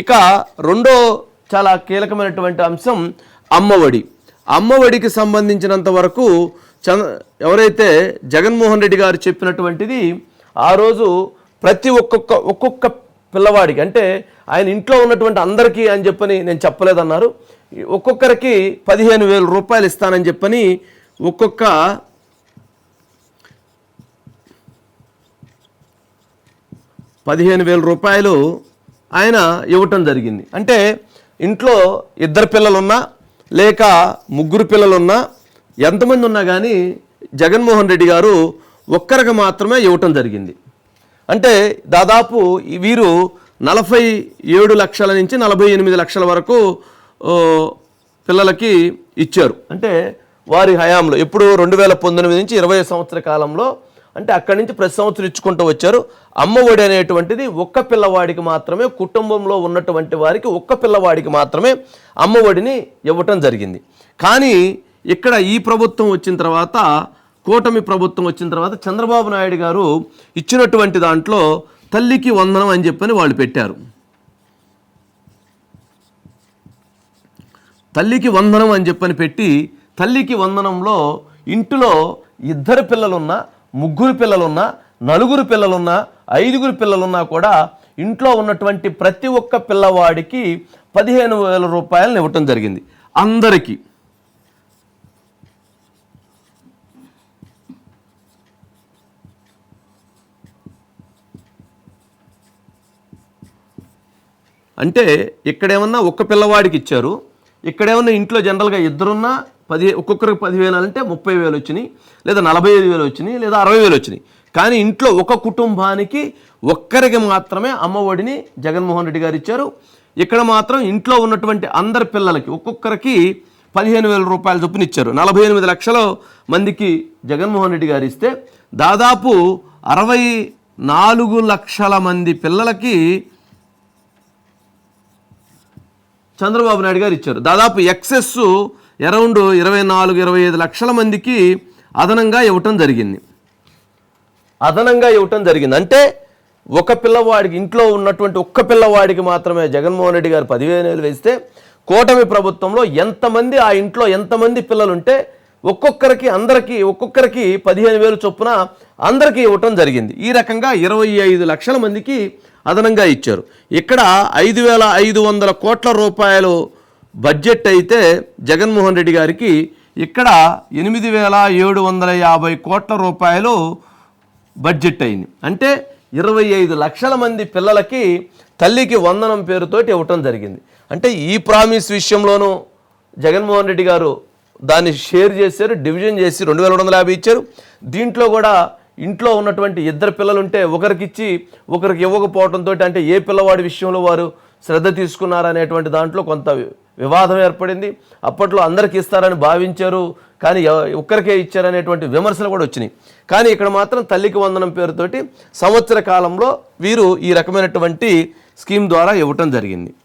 ఇక రెండో చాలా కీలకమైనటువంటి అంశం అమ్మఒడి. అమ్మఒడికి సంబంధించినంత వరకు చంద్ర ఎవరైతే జగన్మోహన్ రెడ్డి గారు చెప్పినటువంటిది ఆ రోజు ప్రతి ఒక్కొక్క ఒక్కొక్క పిల్లవాడికి అంటే ఆయన ఇంట్లో ఉన్నటువంటి అందరికీ అని చెప్పని నేను చెప్పలేదన్నారు. ఒక్కొక్కరికి పదిహేను వేల రూపాయలు ఇస్తానని చెప్పని ఒక్కొక్క పదిహేను వేల రూపాయలు ఆయన ఇవ్వటం జరిగింది. అంటే ఇంట్లో ఇద్దరు పిల్లలున్నా లేక ముగ్గురు పిల్లలున్నా ఎంతమంది ఉన్నా కానీ జగన్మోహన్ రెడ్డి గారు ఒక్కరికి మాత్రమే ఇవ్వటం జరిగింది. అంటే దాదాపు వీరు నలభై ఏడు లక్షల నుంచి నలభై ఎనిమిది లక్షల వరకు పిల్లలకి ఇచ్చారు. అంటే వారి హయాంలో ఎప్పుడు రెండు వేల పంతొమ్మిది నుంచి ఇరవై సంవత్సర కాలంలో అంటే అక్కడి నుంచి ప్రతి సంవత్సరం ఇచ్చుకుంటూ వచ్చారు. అమ్మ ఒడి అనేటువంటిది ఒక్క పిల్లవాడికి మాత్రమే కుటుంబంలో ఉన్నటువంటి వారికి ఒక్క పిల్లవాడికి మాత్రమే అమ్మ ఒడిని ఇవ్వటం జరిగింది. కానీ ఇక్కడ ఈ ప్రభుత్వం వచ్చిన తర్వాత కూటమి ప్రభుత్వం వచ్చిన తర్వాత చంద్రబాబు నాయుడు గారు ఇచ్చినటువంటి దాంట్లో తల్లికి వందనం అని చెప్పని వాళ్ళు పెట్టారు. తల్లికి వందనం అని చెప్పని పెట్టి తల్లికి వందనంలో ఇంటిలో ఇద్దరు పిల్లలున్నా ముగ్గురు పిల్లలున్నా నలుగురు పిల్లలున్నా ఐదుగురు పిల్లలున్నా కూడా ఇంట్లో ఉన్నటువంటి ప్రతి ఒక్క పిల్లవాడికి పదిహేను వేల రూపాయలను ఇవ్వటం జరిగింది. అందరికీ. అంటే ఇక్కడేమన్నా ఒక్క పిల్లవాడికి ఇచ్చారు. ఇక్కడేమన్నా ఇంట్లో జనరల్గా ఇద్దరున్నా పది ఒక్కొక్కరికి పదివేలు అంటే ముప్పై వేలు వచ్చినాయి లేదా నలభై ఐదు వేలు వచ్చినాయి లేదా అరవై వేలు వచ్చినాయి కానీ ఇంట్లో ఒక కుటుంబానికి ఒక్కరికి మాత్రమే అమ్మఒడిని జగన్మోహన్ రెడ్డి గారు ఇచ్చారు ఇక్కడ మాత్రం ఇంట్లో ఉన్నటువంటి అందరి పిల్లలకి ఒక్కొక్కరికి పదిహేను వేల రూపాయల చొప్పున ఇచ్చారు నలభై ఎనిమిది లక్షల మందికి జగన్మోహన్ రెడ్డి గారు ఇస్తే దాదాపు అరవై నాలుగు లక్షల మంది పిల్లలకి చంద్రబాబు నాయుడు గారు ఇచ్చారు దాదాపు ఎక్సెస్ అరౌండ్ ఇరవై నాలుగు ఇరవై ఐదు లక్షల మందికి అదనంగా ఇవ్వటం జరిగింది. అదనంగా ఇవ్వటం జరిగింది. అంటే ఒక పిల్లవాడికి ఇంట్లో ఉన్నటువంటి ఒక్క పిల్లవాడికి మాత్రమే జగన్మోహన్ రెడ్డి గారు పదివేలు వేలు వేస్తే కూటమి ప్రభుత్వంలో ఎంతమంది ఆ ఇంట్లో ఎంతమంది పిల్లలుంటే ఒక్కొక్కరికి అందరికీ ఒక్కొక్కరికి పదిహేను వేలు చొప్పున అందరికీ ఇవ్వటం జరిగింది. ఈ రకంగా ఇరవై ఐదు లక్షల మందికి అదనంగా ఇచ్చారు. ఇక్కడ ఐదు వేల ఐదు వందల కోట్ల రూపాయలు బడ్జెట్ అయితే జగన్మోహన్ రెడ్డి గారికి ఇక్కడ ఎనిమిది వేల ఏడు వందల యాభై కోట్ల రూపాయలు బడ్జెట్ అయింది. అంటే ఇరవై ఐదు లక్షల మంది పిల్లలకి తల్లికి వందనం పేరుతోటి ఇవ్వటం జరిగింది. అంటే ఈ ప్రామిస్ విషయంలోనూ జగన్మోహన్ రెడ్డి గారు దాన్ని షేర్ చేశారు డివిజన్ చేసి రెండు వేల రెండు వందల యాభై ఇచ్చారు. దీంట్లో కూడా ఇంట్లో ఉన్నటువంటి ఇద్దరు పిల్లలు ఉంటే ఒకరికి ఇచ్చి ఒకరికి ఇవ్వకపోవడంతో అంటే ఏ పిల్లవాడి విషయంలో వారు శ్రద్ధ తీసుకున్నారనేటువంటి దాంట్లో కొంత వివాదం ఏర్పడింది. అప్పట్లో అందరికి ఇస్తారని భావించారు. కానీ ఒక్కరికే ఇచ్చారనేటువంటి విమర్శలు కూడా వచ్చినాయి. కానీ ఇక్కడ మాత్రం తల్లికి వందనం పేరుతోటి సంవత్సర కాలంలో వీరు ఈ రకమైనటువంటి స్కీమ్ ద్వారా ఇవ్వటం జరిగింది.